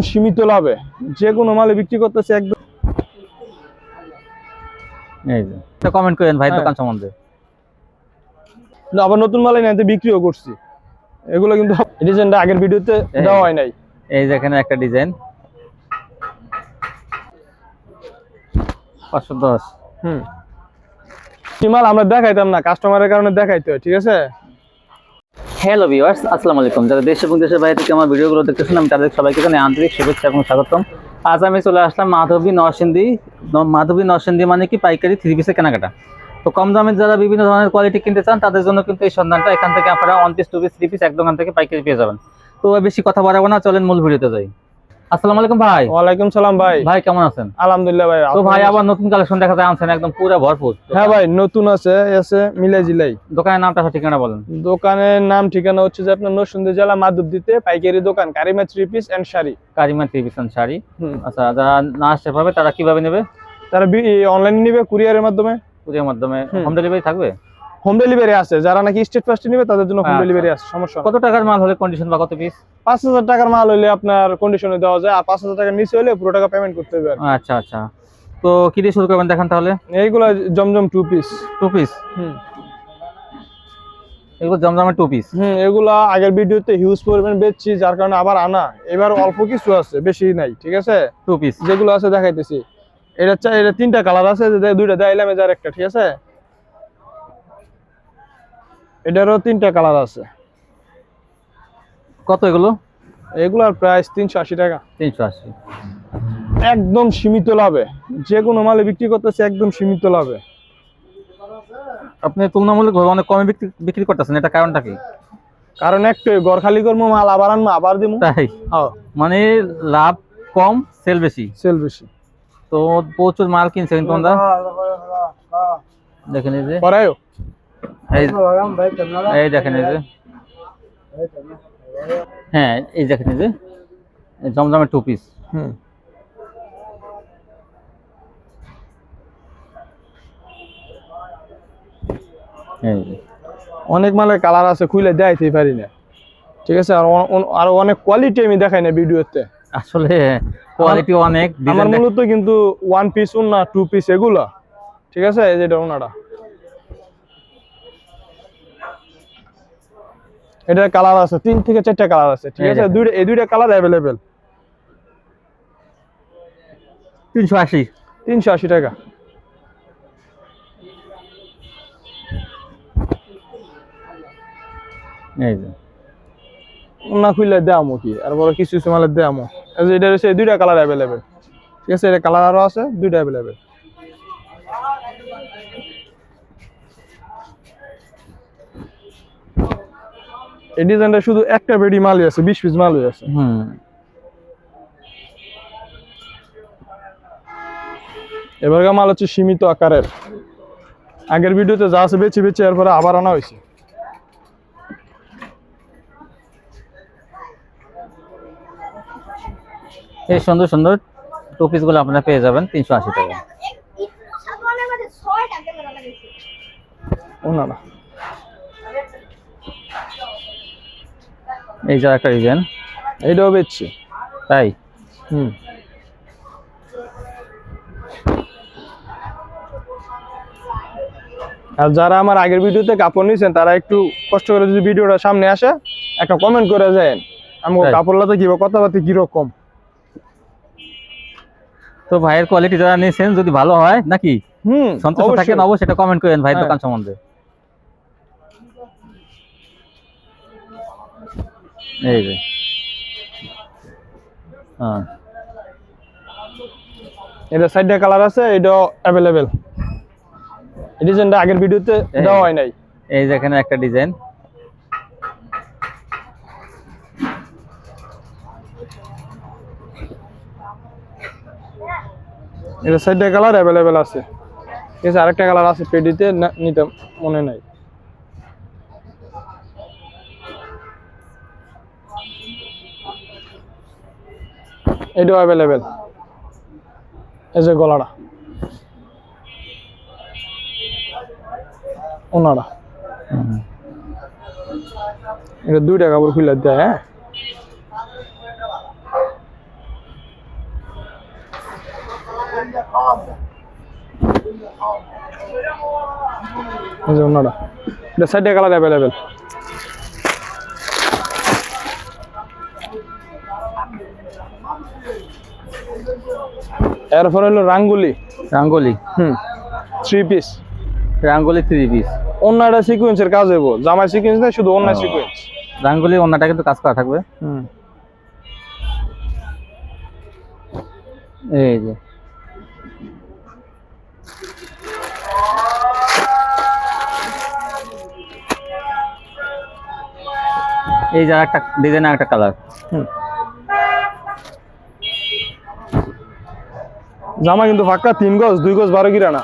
সীমিত লাভে। যে কোনো মালে বিক্রি করতেছে একদম এই যে। কমেন্ট করেন ভাই হ্যাঁ। দোকান সম্বন্ধে। আবার নতুন মালে নিতে বিক্রিও করছি। এগুলো কিন্তু ডিজাইনটা আগের ভিডিওতে দেওয়া হয় নাই। এই যে এখানে একটা ডিজাইন। পাঁচশো দশ। হুম। মাল আমরা দেখাইতাম না কাস্টমারের কারণে দেখাইতে হয় ঠিক আছে? হ্যালো ভিওয়ার্স আসসালামু আলাইকুম। যারা দেশ এবং দেশের বাইরে থেকে আমার ভিডিওগুলো দেখতেছেন, আমি তাদের সবাইকে জানি আন্তরিক শুভেচ্ছা এবং স্বাগতম। আজ আমি চলে আসলাম মাধবী নরসিন্দি মাধবী নরসিন্দি মানে কি পাইকারি থ্রি পিসের কেনাকাটা। তো কম দামে যারা বিভিন্ন ধরনের কোয়ালিটি কিনতে চান, তাদের জন্য কিন্তু এই সন্ধানটা, এখান থেকে আপনারা one piece two piece three piece এক দোকান থেকে পাইকারি পেয়ে যাবেন। তো বেশি কথা বাড়াবো না, চলেন মূল ভিডিওতে যাই। আসসালামু আলাইকুম ভাই। ওয়ালাইকুম সালাম ভাই। ভাই কেমন আছেন? আলহামদুলিল্লাহ ভাই তো ভাই আবার নতুন কালেকশন দেখা যায় আনছেন একদম পুরো ভরপুর। হ্যাঁ ভাই নতুন আছে আছে মিলাই জিলাই। দোকানের নামটা ঠিকানা বলেন। দোকানের নাম ঠিকানা হচ্ছে যে আপনার নরসিংদী জেলা মাধবদীতে পাইকারি দোকান Karima three piece and sari. Karima three piece sari. আচ্ছা যারা না আসতে পারবে তারা কীভাবে নেবে? তারা অনলাইনে নিবে কুরিয়ারের মাধ্যমে? কুরিয়ার মাধ্যমে। হোম। ডেলিভারি থাকবে? হোম ডেলিভারি আছে যারা নাকি স্টেট ফার্স্টে নিবে তাদের জন্য হোম আচ্ছা। ডেলিভারি আছে সমস্যা কত টাকার মাল হলে কন্ডিশন বা কত পিস পাঁচ হাজার টাকার মাল হইলে আপনার কন্ডিশনে দেওয়া যায় আর পাঁচ হাজার টাকার নিচে হলে পুরো টাকা পেমেন্ট করতে হবে আচ্ছা আচ্ছা। তো কি দিয়ে শুরু করবেন দেখান তাহলে? এইগুলো Zamzam two piece two piece হুম। এগুলো জমজমের টু পিস হুম এগুলা আগের ভিডিওতে হিউজ পরিমাণ বেচছি যার কারণে আবার আনা। এবার অল্প কিছু আছে বেশি নাই ঠিক আছে? টু পিস যেগুলো আছে দেখাইতেছি। এটা চা- এটা তিনটা কালার আছে দুইটা দেখাইলাম যার একটা ঠিক আছে? এটারও তিনটা কালার আছে। কত এগুলো? এগুলার প্রাইস তিনশো আশি টাকা। তিনশো আশি। একদম সীমিত লাভে। যে কোনো মালে বিক্রি করতেছে একদম সীমিত লাভে। আপনি তুলনামূলক ভাবে অনেক কমে বিক্রি বিক্রি করতেছেন এটা কারণটা কি? কারণ একটাই ঘর খালি করব মাল আবার আনব আবার দিব তাই? হ্যাঁ। মানে লাভ কম সেল বেশি? সেল বেশি। তো প্রচুর মাল কিনছে কিন্তু তোমরা দেখেন এই যে। করায়ও এই এই দেখেন এই যে। হ্যাঁ এই দেখেন এই যে। জমজমের টু পিস হুম। অনেক মালের কালার আছে খুলে দেখাইতেই পারি না। ঠিক আছে আর আর অনেক কোয়ালিটি আমি দেখাই না ভিডিওতে। আসলে কোয়ালিটি অনেক আমার মূলত কিন্তু ওয়ান পিস না টু পিস এগুলা। ঠিক আছে এই যেটা ওনাটা এটার কালার আছে তিন থেকে চারটা কালার আছে ঠিক আছে। দুইটা এই দুইটা কালার অ্যাভেলেবেল তিনশো আশি। তিনশো আশি টাকা। এই যে। না খুললে দেয়ামো কি? আর বড় কিছু কিছু মালের দেয়ামো। যে এটা হচ্ছে দুইটা কালার অ্যাভেলেবেল ঠিক আছে? এটা কালার আরও আছে দুইটা অ্যাভেলেবেল এই ডিজাইনটা শুধু একটা বেডি মালই আছে বিশ পিস মালই আছে। হুম। এবারকার মাল হচ্ছে সীমিত আকারের। আগের ভিডিওতে যা আছে বেছে বেছে এরপরে আবার আনা হয়েছে। এই সুন্দর সুন্দর টু পিসগুলো আপনারা পেয়ে যাবেন তিনশো আশি টাকা। ছয়টা এই যে একটা ডিজাইন এইটাও বেচছি। তাই? হুম। আর যারা আমার আগের ভিডিওতে কাপড় নিয়েছেন তারা একটু কষ্ট করে যদি ভিডিওটা সামনে আসে একটা কমেন্ট করে যায় আমি। কাপড় লাতে কি কথাবার্তা কীরকম তো ভাইয়ের কোয়ালিটি যারা নিয়েছেন যদি ভালো হয় নাকি? হুম সন্তুষ্ট থাকেন অবশ্যই। এটা কমেন্ট করেন ভাইয়ের হ্যাঁ। দোকান সম্বন্ধে। এই যে। হ্যাঁ। এটা সাইডে কালার আছে এটাও অ্যাভেলেবেল এই ডিজাইনটা আগের ভিডিওতে। দেওয়া হয় নাই। এই যে এখানে একটা ডিজাইন। এটা সাইডে কালার অ্যাভেলেবেল আছে। ঠিক আছে আরেকটা কালার আছে পেডিতে নিতে মনে নাই। এটাও অ্যাভেলেবেল এই যে গলাটা ওনারা এটা দুইটা কাপড় খুলে দেয় হ্যাঁ ওনারা এটা সাইডে কালার অ্যাভেলেবেল এরপর হলো রাঙ্গুলি। রাঙ্গলি হুম। Three piece Rangoli three piece অন্যটা সিকুয়েন্সের কাজ হইব। জামাই সিকুয়েন্স না শুধু অন্য সিকুয়েন্স রাঙ্গলি অন্যটা কিন্তু কাজ করা থাকবে। হুম। এই যে। এই যে একটা ডিজাইন একটা কালার হুম। জামা কিন্তু ফাঁকা তিন গজ দুই গজ বারো গিরা না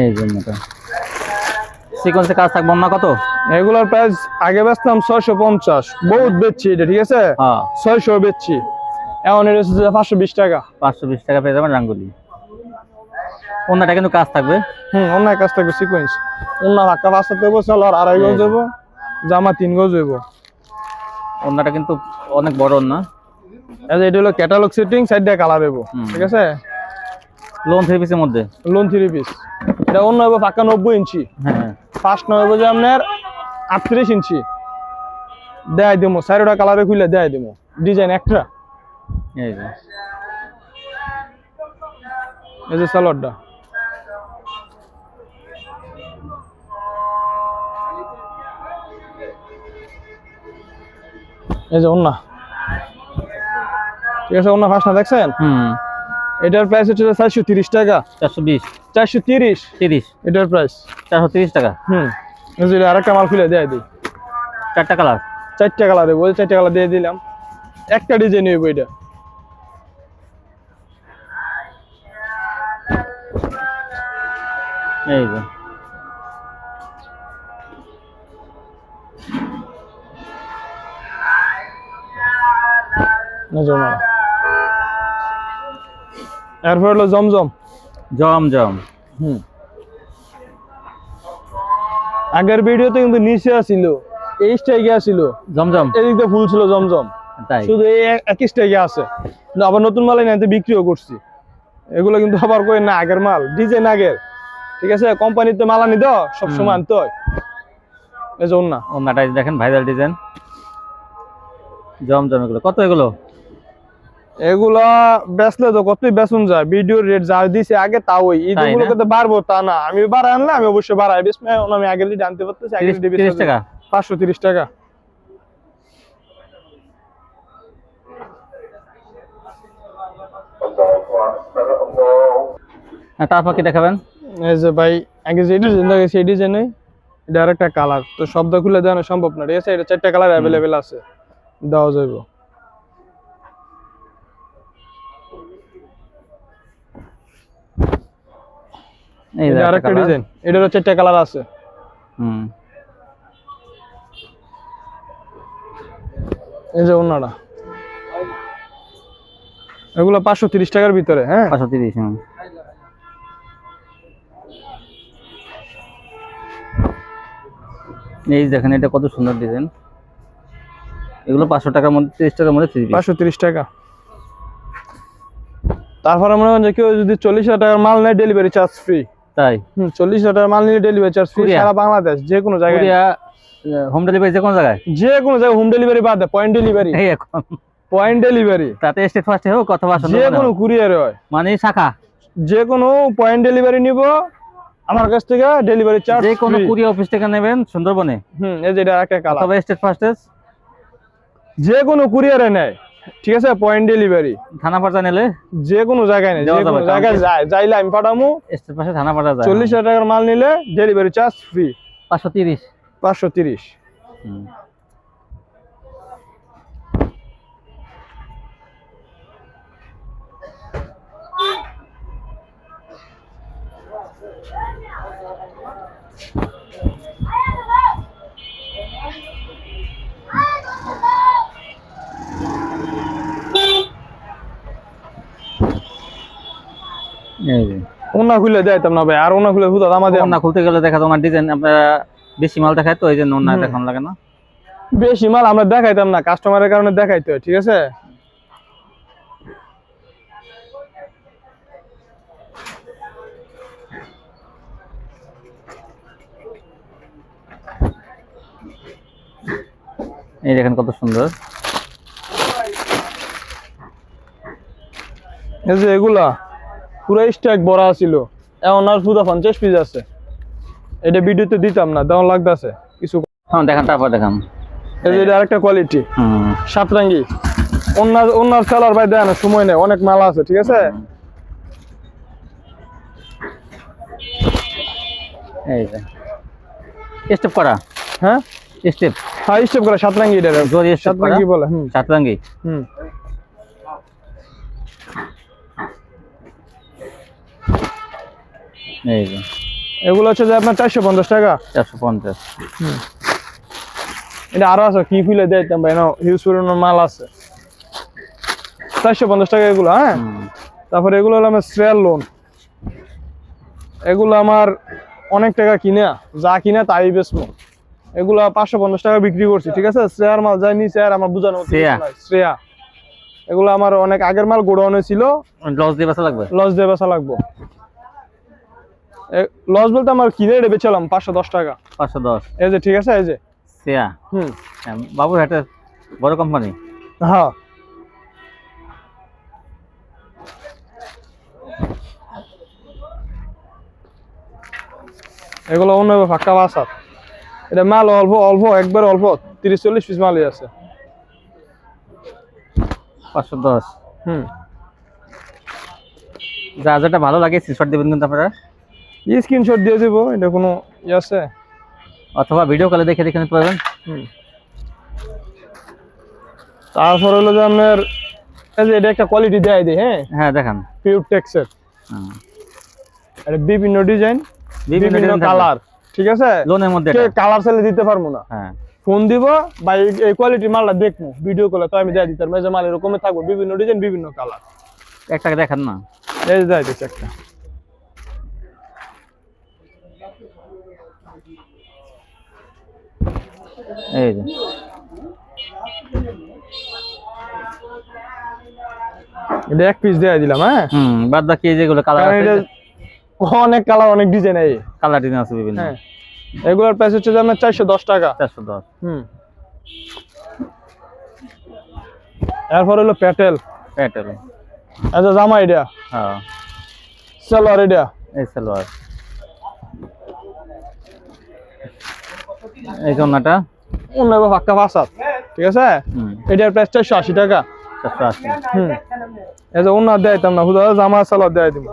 এই কাজ থাকবে অন্য কত? এগুলোর প্রাইস আগে বেচতাম ছয়শো পঞ্চাশ। বহুত বেচছি এটা ঠিক আছে? হ্যাঁ। ছয়শো বেচছি। এখন এটা হচ্ছে পাঁচশো বিশ টাকা। পাঁচশো বিশ টাকা পেয়ে যাবেন রাঙ্গুলি। অন্যটা কিন্তু কাজ থাকবে। হুম কাজ থাকবে সিকোয়েন্স অন্য ফাঁকা পাঁচটা দেবো চলো আর আড়াই গজ দেবো। জামা তিন গজ হইব। অন্যটা কিন্তু অনেক বড় না এই যে এটা হলো ক্যাটালগ সেটিং সাইড দিয়ে কালার দেবো হুম। ঠিক আছে? লোন থ্রি পিসের মধ্যে? লোন থ্রি পিস এটা অন্য হবে ফাঁকা নব্বই ইঞ্চি। হ্যাঁ। ফার্স্ট নয় যে আপনার আটত্রিশ ইঞ্চি। দেয় দেবো চারোটা কালারে খুলে দেয় দেবো ডিজাইন একটা এই যে। এই যে সালোয়ারটা এই যে অন্যা ঠিক আছে অন্য ফার্স্টটা দেখছেন? হুম। এটার প্রাইস হচ্ছে চারশো তিরিশ টাকা। চারশো বিশ। চারশো তিরিশ? তিরিশ। এটার প্রাইস চারশো তিরিশ টাকা? হুম। এই যে আরেকটা মাল খুলে দেয় দিই। চারটা কালার চারটা কালার দেবো চারটা কালার দিয়ে দিলাম। একটা ডিজাইন হইব এটা। এই যে। জমা এরপর হলো জমজম। জম জম হুম। আগের ভিডিওতে কিন্তু নিচে আসিল এই স্টাইকে আসিল। জমজম। এদিক ফুল ছিল জমজম। শুধু এই একই স্টাইকে আছে। কিন্তু আবার নতুন মাল এনে বিক্রিও করছি। এগুলো কিন্তু আবার কই না আগের মাল। ডিজাইন আগের। ঠিক আছে? কোম্পানিতে মাল আনি দাও সবসময় আনতে হয়। এই জন্য না এই দেখেন ভাইরাল ডিজাইন জম জম এগুলো। কত এগুলো? এগুলা বেচলে তো কতই বেচন যায়? ভিডিওর রেট যা দিছে আগে তা ওই। তাই না? ঈদগুলোকে তো বাড়বো তা না। আমি আনলে আমি অবশ্যই বাড়াই। বেশ আমি আগে লিড আনতে পারতেছি আগে টাকা? পাঁচশো তিরিশ টাকা। হ্যাঁ, তারপর কি দেখাবেন? এই যে ভাই আগে যে ডিজাইন দেখে সেই ডিজাইনে এটা আরেকটা কালার তো শব্দ খুলে দেওয়ানো সম্ভব না ঠিক আছে? এটা চারটা কালার অ্যাভেলেবেল আছে। দেওয়া যাইব। এই যে আরেকটা। ডিজাইন এটারও চারটা কালার আছে। হুম। এই যে অন্যটা এগুলো পাঁচশো তিরিশ টাকার ভিতরে হ্যাঁ? পাঁচশো তিরিশ এই দেখেন এটা কত সুন্দর ডিজাইন এগুলো পাঁচশো টাকার মধ্যে তিরিশ টাকার মধ্যে পাঁচশো তিরিশ টাকা। তারপরে মনে করেন যে কেউ যদি চল্লিশ হাজার টাকার মাল নেয় ডেলিভারি চার্জ ফ্রি তাই? হুম চল্লিশ টাকার মাল নিলে ডেলিভারি চার্জ ফ্রি সারা বাংলাদেশ যে কোনো জায়গায়। হোম ডেলিভারি যে কোনো জায়গায়? যে কোনো জায়গায় হোম ডেলিভারি বাদ পয়েন্ট ডেলিভারি এই এখন। পয়েন্ট ডেলিভারি তাতে স্টেট ফার্স্টে হোক অথবা যে কোনো। কুরিয়ারে হয়। মানে শাখা? যে কোনো পয়েন্ট ডেলিভারি নিব আমার কাছ থেকে ডেলিভারি চার্জ যে কোনো কুরিয়া অফিস থেকে নেবেন সুন্দরবনে? হুম এই যে এটা একটা কালার। অথবা স্টেট ফার্স্টে যে কোনো কুরিয়ারে নেয়। ঠিক আছে পয়েন্ট ডেলিভারি থানা পাটা নিলে? যে কোনো জায়গায় নেই যে কোনো জায়গায় যায় যাইলে আমি পাঠামু। স্টেট পাশে থানা পাটা যায়। চল্লিশ হাজার টাকার মাল নিলে ডেলিভারি চার্জ ফ্রি পাঁচশো তিরিশ। পাঁচশো তিরিশ। ওনা খুলে দেয়তাম না ভাই আর ওনা খুলে হুদা আমাদের ওড়না খুলতে গেলে দেখা যায় ডিজাইন আপনারা বেশি মাল দেখায় তো এই জন্য দেখানো লাগে না। বেশি মাল আমরা দেখাইতাম না কাস্টমারের কারণে দেখাইতে হয় ঠিক আছে? এই দেখেন কত সুন্দর। এই যে এগুলা। পুরো স্ট্যাক ভরা ছিল এখন আর শুধু পঞ্চাশ পিস আছে। এটা ভিডিওতে দিতাম না তেমন লাগতেছে। কিছু হ্যাঁ দেখান তারপর যে এটা আরেকটা কোয়ালিটি সাতরাঙ্গি। অন্যার অন্যার সেলার ভাই দেয় না সময় নেই অনেক মাল আছে ঠিক আছে? এই স্টেপ করা। হ্যাঁ? স্টেপ হ্যাঁ স্টেপ করে সাতরাঙ্গি এটা। সাতরাঙ্গি বলে হুম। সাতরাঙ্গি। হুম। এই যে। এগুলো হচ্ছে যে আপনার চারশো পঞ্চাশ টাকা? চারশো পঞ্চাশ। এটা আরও আছে কি ফুলে ভাই না হিউজ পরিমাণ মাল আছে। চারশো পঞ্চাশ টাকা এগুলো হ্যাঁ। তারপরে এগুলো হলো আমার শ্রেয়ার লোন এগুলো আমার অনেক টাকা কিনা যা কিনা তাই বেচবো। এগুলো পাঁচশো পঞ্চাশ টাকা বিক্রি করছি ঠিক আছে? শ্রেয়ার মাল যাই নিচে আর আমার বোঝানো? শ্রেয়া। এগুলো আমার অনেক আগের মাল গোডাউনে ছিল। লস দিয়ে বেচা লাগবে? লস দিয়ে বেচা লাগবো। লস বলতে আমার কিনে রেটে বেচালাম পাঁচশো দশ টাকা। পাঁচশো দশ। এই যে ঠিক আছে এই যে। সেয়া? হুম। বাবুর হাটের বড় কোম্পানি হ্যাঁ। এগুলো অন্য ফাঁকা বাসার। এটা মাল অল্প অল্প একবার অল্প তিরিশ চল্লিশ পিস মালই আছে। পাঁচশো দশ। হুম। যা যেটা ভালো লাগে স্ক্রিনশট দেবেন কিন্তু আপনারা। স্ক্রিনশট দিয়ে দেবো এটা কোনো ই আছে? অথবা ভিডিও কলে দেখে দেখে নিতে পারবেন। তারপর হলো যে আপনার এই যে এটা একটা কোয়ালিটি দেয় দিই হ্যাঁ? হ্যাঁ দেখান। এটা বিভিন্ন ডিজাইন বিভিন্ন। কালার ঠিক আছে? লোনের মধ্যে কালার চাইলে দিতে পারব না। হ্যাঁ। ফোন দিব বা এই- কোয়ালিটির মালটা দেখব ভিডিও কলে তো আমি দেয় দিতে পারব। মাল এরকমই থাকব বিভিন্ন ডিজাইন বিভিন্ন কালার একটাকে দেখান না। এই দেয় দিচ্ছে একটা। এই যে। এটা এক পিস দিয়ে দিলাম হ্যাঁ? হুম বাদ বাকি যেগুলো কালার আছে অনেক কালার অনেক ডিজাইন এই। কালার ডিজাইন আছে বিভিন্ন। হ্যাঁ। এগুলোর প্রাইস হচ্ছে আপনার চারশো দশ টাকা। চারশো দশ। হুম। এরপর হলো প্যাটেল প্যাটেল আচ্ছা জামা এটা হ্যাঁ। সালোয়ার এটা এই সালোয়ার এই জন্যটা অন্য ফাঁকা ফাঁসাত ঠিক আছে? এটার প্রাইস চারশো আশি টাকা। হুম। এই অন্য দেয় না হুদা জামা সালোয়ার দেয় দিব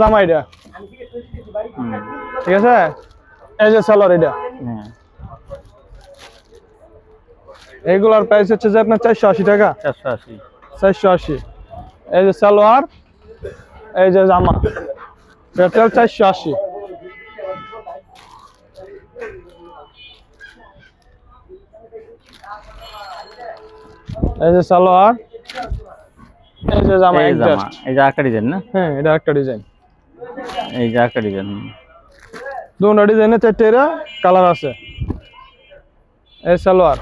জামা এটা। ঠিক আছে? এই যে সালোয়ার এটা। হ্যাঁ। এইগুলার প্রাইস হচ্ছে যে আপনার চারশো আশি টাকা। চারশো আশি। চারশো আশি। এই যে সালোয়ার এই যে জামা। পেট্রোল চারশো আশি। এই যে সালোয়ার এই যে জামা এই জামা এই যে একটা ডিজাইন না? হ্যাঁ এটা একটা ডিজাইন এই যে একটা ডিজাইন দুটো ডিজাইনে চারটে কালার আছে। এই সালোয়ার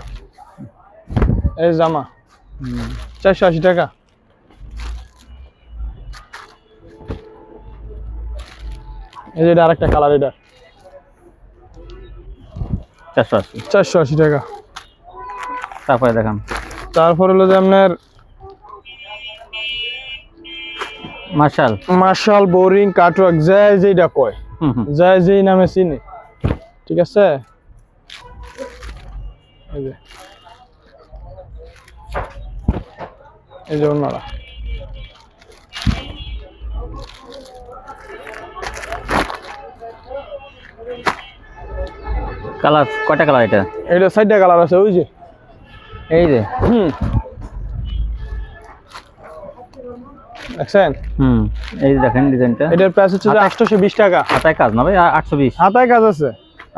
এই জামা চারশো আশি টাকা। এই যে এটা আরেকটা কালার এটা। চারশো আশি। চারশো আশি টাকা। তারপরে দেখান। তারপর হলো যে আপনার মার্শাল। মার্শাল বোরিং কাটওয়ার্ক যায় যেটা কয় হুম হুম। যায় যেই নামে চিনি। ঠিক আছে? এই যে। এই যে ওনারা কালার কয়টা কালার এটা? এটা সাইডটা কালার আছে ওই যে। এই যে। হুম। দেখছেন? হুম এই যে দেখেন ডিজাইনটা। এটার প্রাইস হচ্ছে টাকা। হাতায় কাজ না ভাই? হাতায় কাজ আছে।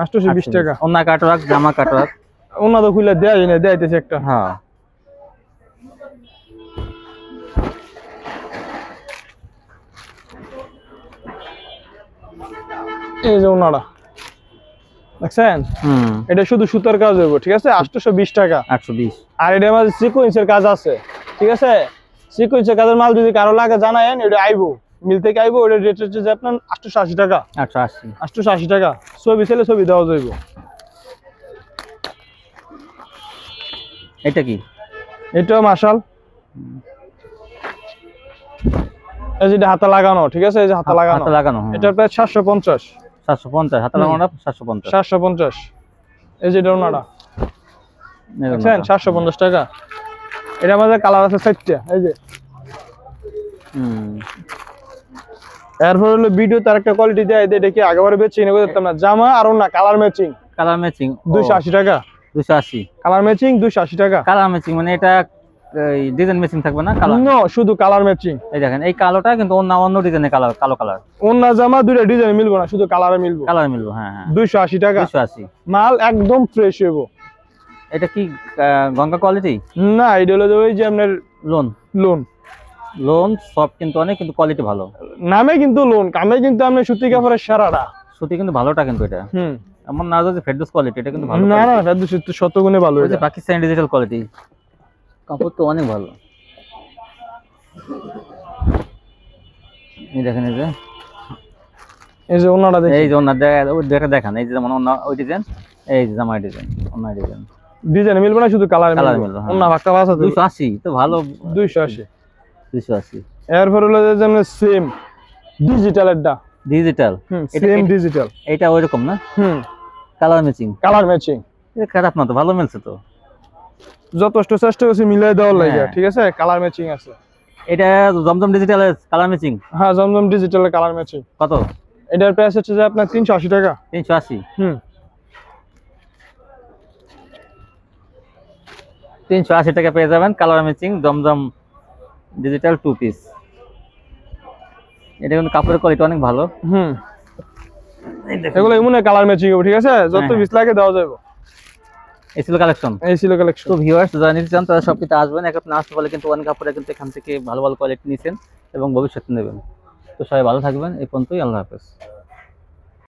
আটশোশো বিশ টাকা। অন্য কাটরাক জামা কাটরাক। ওনা তো খুলে দেয় না দেয়াইতেছে একটা। হ্যাঁ। এই যে ওনারা দেখছেন? এটা শুধু সুতার কাজ হইব ঠিক আছে? আটশোশো বিশ টাকা। আটশো বিশ। আর এটার মাঝে সিকোয়েন্সের কাজ আছে ঠিক আছে? সিকোয়েন্সের কাজের মাল যদি কারও লাগে জানায়েন এটা আইবো। মিল থেকে আইবো ওটা রেট হচ্ছে যে আপনার আটশোশো আশি টাকা। আটশো আশি টাকা। ছবি ছেলে ছবি দেওয়া যাইব। এটা কি? এটাও মার্শাল। এই যেটা হাতে লাগানো ঠিক আছে? এই যে হাতে লাগানো। হাতে লাগানো। এটার প্রায় সাতশো পঞ্চাশ। সাতশো পঞ্চাশ হাতে লাগানোটা সাতশো পঞ্চাশ। সাতশো পঞ্চাশ। এই যে এই দেখছেন? সাতশো পঞ্চাশ টাকা। এটা আমাদের কালার আছে চারটা এই যে। হুম। এরপর হলো ভিডিও তার একটা কোয়ালিটি দেয় এটা দেখি আগেবারে বেচি না করতাম না? জামা আর না কালার ম্যাচিং কালার ম্যাচিং দুইশো আশি টাকা। দুশো আশি। কালার ম্যাচিং দুইশো আশি টাকা। কালার ম্যাচিং মানে এটা ডিজাইন ম্যাচিং থাকবে না? কালার No, শুধু কালার ম্যাচিং এই দেখেন এই কালোটা কিন্তু অন্য অন্য ডিজাইনের কালার কালো কালার অন্য জামা দুইটা ডিজাইন মিলবো না শুধু কালারে মিলবো। কালার মিলবো হ্যাঁ হ্যাঁ। দুইশো আশি টাকা। দুশো আশি। মাল একদম ফ্রেশ হইব। এটা কি গঙ্গা কোয়ালিটি না এটা হলো ওই যে আপনার লোন লোন লোন সব কিন্তু অনেক কিন্তু কোয়ালিটি ভালো। নামে কিন্তু লোন কামে কিন্তু আপনি সুতি কাপড়ের সারাটা। সুতি কিন্তু ভালোটা কিন্তু এটা। হুম। এমন না যে ফেডোস কোয়ালিটি এটা কিন্তু ভালো না। না সত্য শতগুণে ভালো এটা। পাকিস্তানি ডিজিটাল কোয়ালিটি কাপড় তো অনেক ভালো। এই দেখেন এই যে। এই যে ওনাটা দেখি এই যে ওনার দেখা- দেখান এই যে যেমন ওনা ওই ডিজাইন এই যে জামাই ডিজাইন ওনার ডিজাইন ডিজাইন মিলবো না শুধু কালার Colour মিলবো। হ্যাঁ। ওনা ভাগটা দুইশো আশি তো ভালো। দুইশো আশি। দুইশো আশি। এরপর হলো যে যেমন সেম ডিজিটালেরটা ডিজিটাল হুম সেম ডিজিটাল এটা ওই রকম না? হুম। কালার ম্যাচিং কালার ম্যাচিং এটা খারাপ না তো ভালো মিলছে তো। যথেষ্ট চেষ্টা করছি মিলাই দেওয়ার লাগে হ্যাঁ। ঠিক আছে? কালার ম্যাচিং আছে। এটা জমজম ডিজিটাল কালার ম্যাচিং হ্যাঁ জমজম ডিজিটালের কালার ম্যাচিং কত? এটার প্রাইস হচ্ছে যে আপনার তিনশো আশি টাকা। তিনশো আশি? হুম। তিনশো আশি টাকা পেয়ে যাবেন colour matching Zamzam digital two piece এটা কিন্তু কাপড়ের কোয়ালিটি অনেক ভালো। হুম। এগুলো এমন কালার ম্যাচিং হবে ঠিক আছে? যত হ্যাঁ। পিস লাগে দেওয়া যাবে এই ছিল কালেকশন এই ছিল কালেকশন তো ভিউয়ার্স যারা নিতে চান তারা সব কিছু আসবেন। এক আপনি আসতে পারলে কিন্তু ওয়ান কাপড়ে কিন্তু এখান থেকে ভালো ভালো কোয়ালিটি নিছেন এবং ভবিষ্যতে নেবেন। তো সবাই ভালো থাকবেন। এই পর্যন্তই আল্লাহ হাফেজ।